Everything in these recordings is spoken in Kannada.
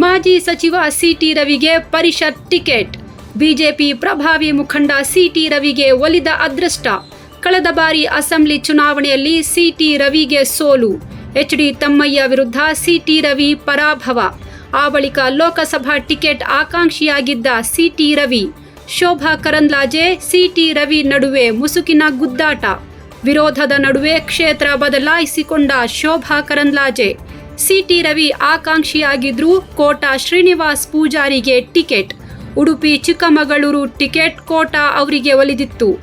ಮಾಜಿ ಸಚಿವ ಸಿಟಿ ರವಿಗೆ ಪರಿಷತ್ ಟಿಕೆಟ್. ಬಿಜೆಪಿ ಪ್ರಭಾವಿ ಮುಖಂಡ ಸಿಟಿ ರವಿಗೆ ಒಲಿದ ಅದೃಷ್ಟ. ಕಳೆದ ಬಾರಿ ಅಸೆಂಬ್ಲಿ ಚುನಾವಣೆಯಲ್ಲಿ ಸಿಟಿ ರವಿಗೆ ಸೋಲು. ಎಚ್ ಡಿ ತಮ್ಮಯ್ಯ ವಿರುದ್ಧ ಸಿಟಿ ರವಿ ಪರಾಭವ. ಆ ಬಳಿಕ Lok Sabha ticket ಆಕಾಂಕ್ಷಿಯಾಗಿದ್ದ C T Ravi. Shobha Karandlaje C T Ravi ನಡುವೆ ಮುಸುಕಿನ ಗುದ್ದಾಟ. ವಿರೋಧದ ನಡುವೆ ಕ್ಷೇತ್ರ ಬದಲಾಯಿಸಿಕೊಂಡ ಶೋಭಾ ಕರಂದ್ಲಾಜೆ. ಸಿಟಿ ರವಿ ಆಕಾಂಕ್ಷಿಯಾಗಿದ್ರು ಕೋಟಾ ಶ್ರೀನಿವಾಸ್ ಪೂಜಾರಿಗೆ ಟಿಕೆಟ್. ಉಡುಪಿ ಚಿಕ್ಕಮಗಳೂರು ಟಿಕೆಟ್ ಕೋಟಾ ಅವರಿಗೆ ಒಲಿದಿತ್ತು.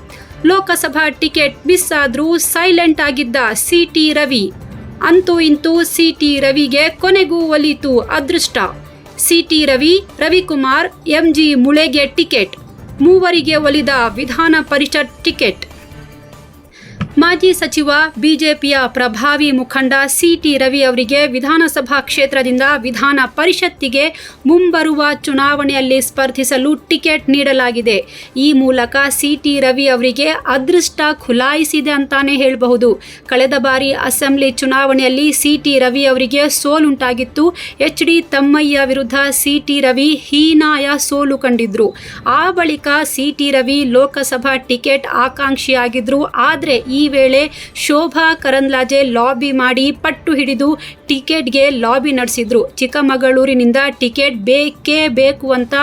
ಲೋಕಸಭಾ ಟಿಕೆಟ್ ಮಿಸ್ ಆದರೂ ಸೈಲೆಂಟ್ ಆಗಿದ್ದ ಸಿಟಿ ರವಿ. ಅಂತೂ ಇಂತೂ ಸಿಟಿ ರವಿಗೆ ಕೊನೆಗೂ ಒಲಿತು ಅದೃಷ್ಟ. C T Ravi, Ravikumar, M G ಮುಳೆಗೆ ticket. ಮೂವರಿಗೆ ಒಲಿದ ವಿಧಾನ ಪರಿಷತ್ ಟಿಕೆಟ್. ಮಾಜಿ ಸಚಿವ ಬಿಜೆಪಿಯ ಪ್ರಭಾವಿ ಮುಖಂಡ ಸಿಟಿ ರವಿ ಅವರಿಗೆ ವಿಧಾನಸಭಾ ಕ್ಷೇತ್ರದಿಂದ ವಿಧಾನ ಪರಿಷತ್ತಿಗೆ ಮುಂಬರುವ ಚುನಾವಣೆಯಲ್ಲಿ ಸ್ಪರ್ಧಿಸಲು ಟಿಕೆಟ್ ನೀಡಲಾಗಿದೆ. ಈ ಮೂಲಕ ಸಿಟಿ ರವಿ ಅವರಿಗೆ ಅದೃಷ್ಟ ಖುಲಾಯಿಸಿದೆ ಅಂತಾನೆ ಹೇಳಬಹುದು. ಕಳೆದ ಬಾರಿ ಅಸೆಂಬ್ಲಿ ಚುನಾವಣೆಯಲ್ಲಿ ಸಿಟಿ ರವಿ ಅವರಿಗೆ ಸೋಲುಂಟಾಗಿತ್ತು. ಎಚ್ ಡಿ ತಮ್ಮಯ್ಯ ವಿರುದ್ಧ ಸಿಟಿ ರವಿ ಹೀನಾಯ ಸೋಲು ಕಂಡಿದ್ರು. ಆ ಬಳಿಕ C T Ravi Lok Sabha ticket ಆಕಾಂಕ್ಷಿಯಾಗಿದ್ರು. ಆದರೆ ಈ ವೇಳೆ ಶೋಭಾ ಕರಂದ್ಲಾಜೆ ಲಾಬಿ ಮಾಡಿ ಪಟ್ಟು ಹಿಡಿದು ಟಿಕೆಟ್ಗೆ ಲಾಬಿ ನಡೆಸಿದ್ರು. ಚಿಕ್ಕಮಗಳೂರಿನಿಂದ ಟಿಕೆಟ್ ಬೇಕೇ ಬೇಕು ಅಂತ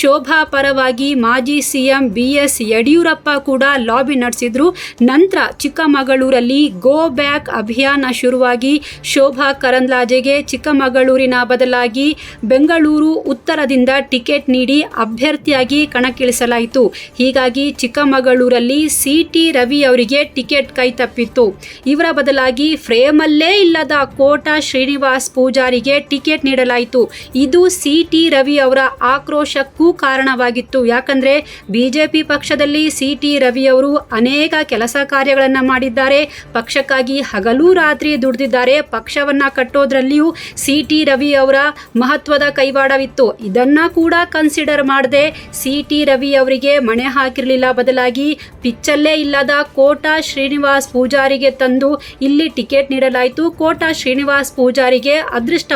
ಶೋಭಾ ಪರವಾಗಿ ಮಾಜಿ ಸಿಎಂ ಬಿ ಎಸ್ ಯಡಿಯೂರಪ್ಪ ಕೂಡ ಲಾಬಿ ನಡೆಸಿದ್ರು. ನಂತರ ಚಿಕ್ಕಮಗಳೂರಲ್ಲಿ ಗೋ ಬ್ಯಾಕ್ ಅಭಿಯಾನ ಶುರುವಾಗಿ ಶೋಭಾ ಕರಂದ್ಲಾಜೆಗೆ ಚಿಕ್ಕಮಗಳೂರಿನ ಬದಲಾಗಿ ಬೆಂಗಳೂರು ಉತ್ತರದಿಂದ ಟಿಕೆಟ್ ನೀಡಿ ಅಭ್ಯರ್ಥಿಯಾಗಿ ಕಣಕ್ಕಿಳಿಸಲಾಯಿತು. ಹೀಗಾಗಿ ಚಿಕ್ಕಮಗಳೂರಲ್ಲಿ ಸಿಟಿ ರವಿ ಅವರಿಗೆ ಟಿಕೆಟ್ ಕೈ ತಪ್ಪಿತ್ತು. ಇವರ ಬದಲಾಗಿ ಫ್ರೇಮಲ್ಲೇ ಇಲ್ಲದ ಕೋಟಾ ಶ್ರೀನಿವಾಸ್ ಪೂಜಾರಿಗೆ ಟಿಕೆಟ್ ನೀಡಲಾಯಿತು. ಇದು ಸಿಟಿ ರವಿ ಅವರ ಆಕ್ರೋಶಕ್ಕೂ ಕಾರಣವಾಗಿತ್ತು. ಯಾಕಂದ್ರೆ ಬಿಜೆಪಿ ಪಕ್ಷದಲ್ಲಿ ಸಿಟಿ ರವಿ ಅವರು ಅನೇಕ ಕೆಲಸ ಕಾರ್ಯಗಳನ್ನು ಮಾಡಿದ್ದಾರೆ. ಪಕ್ಷಕ್ಕಾಗಿ ಹಗಲು ರಾತ್ರಿ ದುಡಿದಿದ್ದಾರೆ. ಪಕ್ಷವನ್ನ ಕಟ್ಟೋದ್ರಲ್ಲಿಯೂ ಸಿಟಿ ರವಿ ಅವರ ಮಹತ್ವದ ಕೈವಾಡವಿತ್ತು. ಇದನ್ನ ಕೂಡ ಕನ್ಸಿಡರ್ ಮಾಡದೆ ಸಿಟಿ ರವಿ ಅವರಿಗೆ ಮಣೆ ಹಾಕಿರಲಿಲ್ಲ. ಬದಲಾಗಿ ಪಿಚ್ಚಲ್ಲೇ ಇಲ್ಲದ ಕೋಟಾ ಶ್ರೀನಿವಾಸ್ ಪೂಜಾರಿಗೆ ತಂದು ಇಲ್ಲಿ ಟಿಕೆಟ್ ನೀಡಲಾಯಿತು. ಕೋಟಾ ಶ್ರೀನಿವಾಸ್ ಪೂಜಾರಿಗೆ ಅದೃಷ್ಟ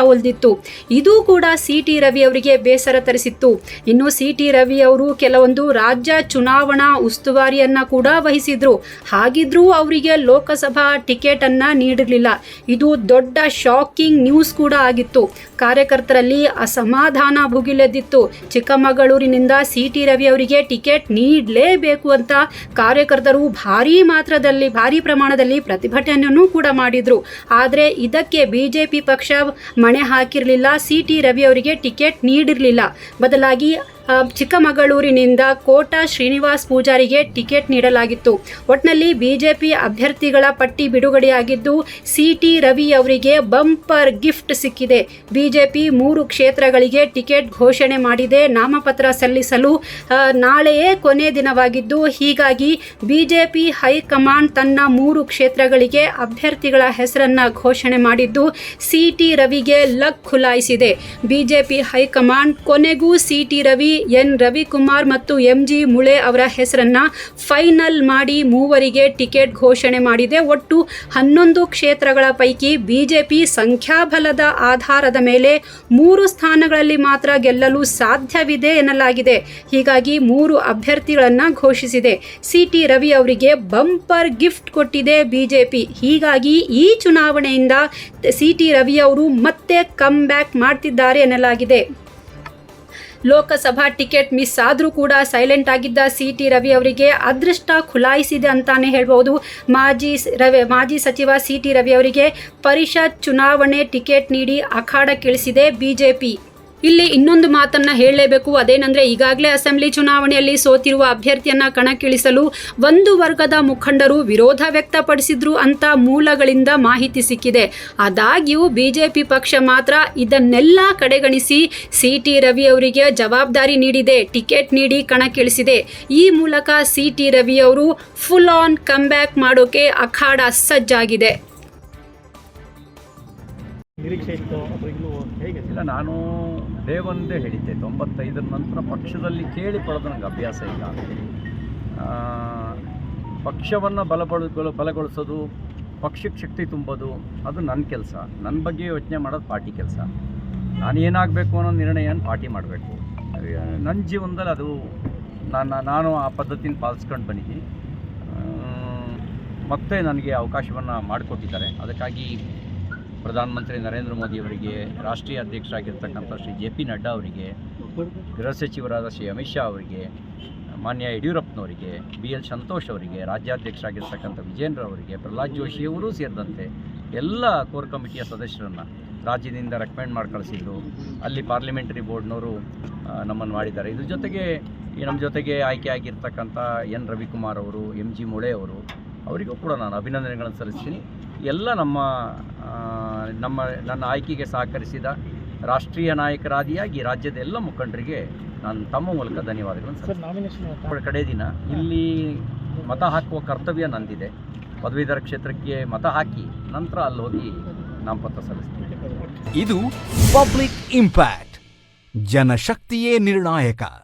ಇದು ಕೂಡ ಸಿ ಟಿ ರವಿ ಅವರಿಗೆ ಬೇಸರ ತರಿಸಿತ್ತು. ಇನ್ನು ಸಿ ಟಿ ರವಿ ಅವರು ಕೆಲವೊಂದು ರಾಜ್ಯ ಚುನಾವಣಾ ಉಸ್ತುವಾರಿಯನ್ನ ಕೂಡ ವಹಿಸಿದ್ರು. ಹಾಗಿದ್ರೂ ಅವರಿಗೆ ಲೋಕಸಭಾ ಟಿಕೆಟ್ ಅನ್ನ ನೀಡಿರಲಿಲ್ಲ. ಇದು ದೊಡ್ಡ ಶಾಕಿಂಗ್ ನ್ಯೂಸ್ ಕೂಡ ಆಗಿತ್ತು. ಕಾರ್ಯಕರ್ತರಲ್ಲಿ ಅಸಮಾಧಾನ ಭುಗಿಲೆದ್ದಿತ್ತು. ಚಿಕ್ಕಮಗಳೂರಿನಿಂದ ಸಿ ಟಿ ರವಿ ಅವರಿಗೆ ಟಿಕೆಟ್ ನೀಡಲೇಬೇಕು ಅಂತ ಕಾರ್ಯಕರ್ತರು ಭಾರೀ ಮಾತ್ರದಲ್ಲಿ ಭಾರೀ ಪ್ರಮಾಣದಲ್ಲಿ ಪ್ರತಿಭಟನೆಯನ್ನು ಕೂಡ ಮಾಡಿದ್ರು. ಆದರೆ ಇದಕ್ಕೆ ಬಿಜೆಪಿ ಪಕ್ಷ ಮಣೆ ಹಾಕಿರಲಿಲ್ಲ. ಸಿ ಟಿ ರವಿ ಅವರಿಗೆ ಟಿಕೆಟ್ ನೀಡಿರಲಿಲ್ಲ. ಬದಲಾಗಿ ಚಿಕ್ಕಮಗಳೂರಿನಿಂದ ಕೋಟಾ ಶ್ರೀನಿವಾಸ್ ಪೂಜಾರಿಗೆ ಟಿಕೆಟ್ ನೀಡಲಾಗಿತ್ತು. ಒಟ್ನಲ್ಲಿ ಬಿಜೆಪಿ ಅಭ್ಯರ್ಥಿಗಳ ಪಟ್ಟಿ ಬಿಡುಗಡೆಯಾಗಿದ್ದು ಸಿ ಟಿ ರವಿ ಅವರಿಗೆ ಬಂಪರ್ ಗಿಫ್ಟ್ ಸಿಕ್ಕಿದೆ. ಬಿಜೆಪಿ ಮೂರು ಕ್ಷೇತ್ರಗಳಿಗೆ ಟಿಕೆಟ್ ಘೋಷಣೆ ಮಾಡಿದೆ. ನಾಮಪತ್ರ ಸಲ್ಲಿಸಲು ನಾಳೆಯೇ ಕೊನೆ ದಿನವಾಗಿದ್ದು, ಹೀಗಾಗಿ ಬಿಜೆಪಿ ಹೈಕಮಾಂಡ್ ತನ್ನ ಮೂರು ಕ್ಷೇತ್ರಗಳಿಗೆ ಅಭ್ಯರ್ಥಿಗಳ ಹೆಸರನ್ನು ಘೋಷಣೆ ಮಾಡಿದ್ದು ಸಿ ಟಿ ರವಿಗೆ ಲಕ್ ಖುಲಾಯಿಸಿದೆ. ಬಿಜೆಪಿ ಹೈಕಮಾಂಡ್ ಕೊನೆಗೂ C T Ravi N Ravikumar ಮತ್ತು ಎಂ ಜಿ ಮುಳೆ ಅವರ ಹೆಸರನ್ನ ಫೈನಲ್ ಮಾಡಿ ಮೂವರಿಗೆ ಟಿಕೆಟ್ ಘೋಷಣೆ ಮಾಡಿದೆ. ಒಟ್ಟು ಹನ್ನೊಂದು ಕ್ಷೇತ್ರಗಳ ಪೈಕಿ ಬಿಜೆಪಿ ಸಂಖ್ಯಾಬಲದ ಆಧಾರದ ಮೇಲೆ ಮೂರು ಸ್ಥಾನಗಳಲ್ಲಿ ಮಾತ್ರ ಗೆಲ್ಲಲು ಸಾಧ್ಯವಿದೆ ಎನ್ನಲಾಗಿದೆ. ಹೀಗಾಗಿ ಮೂರು ಅಭ್ಯರ್ಥಿಗಳನ್ನು ಘೋಷಿಸಿದೆ. ಸಿ ಟಿ ರವಿ ಅವರಿಗೆ ಬಂಪರ್ ಗಿಫ್ಟ್ ಕೊಟ್ಟಿದೆ ಬಿಜೆಪಿ. ಹೀಗಾಗಿ ಈ ಚುನಾವಣೆಯಿಂದ ಸಿ ಟಿ ರವಿ ಅವರು ಮತ್ತೆ ಕಮ್ ಬ್ಯಾಕ್ ಮಾಡ್ತಿದ್ದಾರೆ ಎನ್ನಲಾಗಿದೆ. ಲೋಕಸಭಾ ಟಿಕೆಟ್ ಮಿಸ್ ಆದರೂ ಕೂಡ ಸೈಲೆಂಟ್ ಆಗಿದ್ದ ಸಿ ಟಿ ರವಿ ಅವರಿಗೆ ಅದೃಷ್ಟ ಖುಲಾಯಿಸಿದೆ ಅಂತಾನೆ ಹೇಳ್ಬೋದು ಮಾಜಿ ರವಿ, ಮಾಜಿ ಸಚಿವ ಸಿ ಟಿ ರವಿ ಅವರಿಗೆ ಪರಿಷತ್ ಚುನಾವಣೆ ಟಿಕೆಟ್ ನೀಡಿ ಅಖಾಡಕ್ಕಿಳಿಸಿದೆ ಬಿಜೆಪಿ. ಇಲ್ಲಿ ಇನ್ನೊಂದು ಮಾತನ್ನ ಹೇಳಲೇಬೇಕು. ಅದೇನೆಂದ್ರೆ, ಈಗಾಗಲೇ ಅಸೆಂಬ್ಲಿ ಚುನಾವಣೆಯಲ್ಲಿ ಸೋತಿರುವ ಅಭ್ಯರ್ಥಿಯನ್ನ ಕಣಕ್ಕಿಳಿಸಲು ಒಂದು ವರ್ಗದ ಮುಖಂಡರು ವಿರೋಧ ವ್ಯಕ್ತಪಡಿಸಿದ್ರು ಅಂತ ಮೂಲಗಳಿಂದ ಮಾಹಿತಿ ಸಿಕ್ಕಿದೆ. ಆದಾಗ್ಯೂ ಬಿಜೆಪಿ ಪಕ್ಷ ಮಾತ್ರ ಇದನ್ನೆಲ್ಲ ಕಡೆಗಣಿಸಿ ಸಿ ಟಿ ರವಿ ಅವರಿಗೆ ಜವಾಬ್ದಾರಿ ನೀಡಿದೆ, ಟಿಕೆಟ್ ನೀಡಿ ಕಣಕ್ಕಿಳಿಸಿದೆ. ಈ ಮೂಲಕ ಸಿ ಟಿ ರವಿ ಅವರು ಫುಲ್ ಆನ್ ಕಮ್ ಬ್ಯಾಕ್ ಮಾಡೋಕೆ ಅಖಾಡ ಸಜ್ಜಾಗಿದೆ. ನಿರೀಕ್ಷೆ ಇತ್ತು ಅಥವಾ ಇಲ್ಲೂ ಹೇಗೆ? ಇಲ್ಲ, ನಾನು ಡೇ ಒಂದೇ ಹೇಳಿದ್ದೆ. ತೊಂಬತ್ತೈದರ ನಂತರ ಪಕ್ಷದಲ್ಲಿ ಕೇಳಿ ಪಡೆದ ನನಗೆ ಅಭ್ಯಾಸ ಇಲ್ಲ. ಪಕ್ಷವನ್ನು ಬಲಪಡ ಬಲ- ಬಲಗೊಳಿಸೋದು ಪಕ್ಷಕ್ಕೆ ಶಕ್ತಿ ತುಂಬೋದು, ಅದು ನನ್ನ ಕೆಲಸ. ನನ್ನ ಬಗ್ಗೆ ಯೋಚನೆ ಮಾಡೋದು ಪಾರ್ಟಿ ಕೆಲಸ. ನಾನು ಏನಾಗಬೇಕು ಅನ್ನೋ ನಿರ್ಣಯನ ಪಾರ್ಟಿ ಮಾಡಬೇಕು. ನನ್ನ ಜೀವನದಲ್ಲಿ ಅದು ನಾನು ನಾನು ಆ ಪದ್ಧತಿನ ಪಾಲಿಸ್ಕೊಂಡು ಬಂದಿದ್ದೀನಿ. ಮತ್ತೆ ನನಗೆ ಅವಕಾಶವನ್ನು ಮಾಡಿಕೊಟ್ಟಿದ್ದಾರೆ. ಅದಕ್ಕಾಗಿ ಪ್ರಧಾನಮಂತ್ರಿ ನರೇಂದ್ರ ಮೋದಿ ಅವರಿಗೆ ರಾಷ್ಟ್ರೀಯ ಅಧ್ಯಕ್ಷರಾಗಿರ್ತಕ್ಕಂಥ ಶ್ರೀ ಜೆ ಪಿ ನಡ್ಡಾ ಅವರಿಗೆ, ಗೃಹ ಸಚಿವರಾದ ಶ್ರೀ ಅಮಿತ್ ಶಾ ಅವರಿಗೆ, ಮಾನ್ಯ ಯಡಿಯೂರಪ್ಪನವರಿಗೆ, ಬಿ ಎಲ್ ಸಂತೋಷ್ ಅವರಿಗೆ, ರಾಜ್ಯಾಧ್ಯಕ್ಷರಾಗಿರ್ತಕ್ಕಂಥ ವಿಜೇಂದ್ರ ಅವರಿಗೆ, ಪ್ರಹ್ಲಾದ್ ಜೋಶಿ ಅವರೂ ಸೇರಿದಂತೆ ಎಲ್ಲ ಕೋರ್ ಕಮಿಟಿಯ ಸದಸ್ಯರನ್ನು ರಾಜ್ಯದಿಂದ ರೆಕಮೆಂಡ್ ಮಾಡಿ ಕಳಿಸಿದ್ರು. ಅಲ್ಲಿ ಪಾರ್ಲಿಮೆಂಟರಿ ಬೋರ್ಡ್ನವರು ನಮ್ಮನ್ನು ಮಾಡಿದ್ದಾರೆ. ಇದ್ರ ಜೊತೆಗೆ ನಮ್ಮ ಜೊತೆಗೆ ಆಯ್ಕೆ ಆಗಿರ್ತಕ್ಕಂಥ ಎನ್ ರವಿಕುಮಾರ್ ಅವರು ಎಂ ಜಿ ಮುಳೆ ಅವರು, ಅವರಿಗೂ ಕೂಡ ನಾನು ಅಭಿನಂದನೆಗಳನ್ನು ಸಲ್ಲಿಸ್ತೀನಿ. ಎಲ್ಲ ನಮ್ಮ ನಮ್ಮ ನನ್ನ ಆಯ್ಕೆಗೆ ಸಹಕರಿಸಿದ ರಾಷ್ಟ್ರೀಯ ನಾಯಕರಾದಿಯಾಗಿ ರಾಜ್ಯದ ಎಲ್ಲ ಮುಖಂಡರಿಗೆ ನಾನು ತಮ್ಮ ಮೂಲಕ ಧನ್ಯವಾದಗಳನ್ನು ಸರ್ ನಾಮಿನೇಷನ್ ಕಡೆ ದಿನ. ಇಲ್ಲಿ ಮತ ಹಾಕುವ ಕರ್ತವ್ಯ ನಂದಿದೆ. ಪದವೀಧರ ಕ್ಷೇತ್ರಕ್ಕೆ ಮತ ಹಾಕಿ ನಂತರ ಅಲ್ಲಿ ಹೋಗಿ ನಾಮಪತ್ರ ಸಲ್ಲಿಸ್ತೀನಿ. ಇದು ಪಬ್ಲಿಕ್ ಇಂಪ್ಯಾಕ್ಟ್. ಜನಶಕ್ತಿಯೇ ನಿರ್ಣಾಯಕ.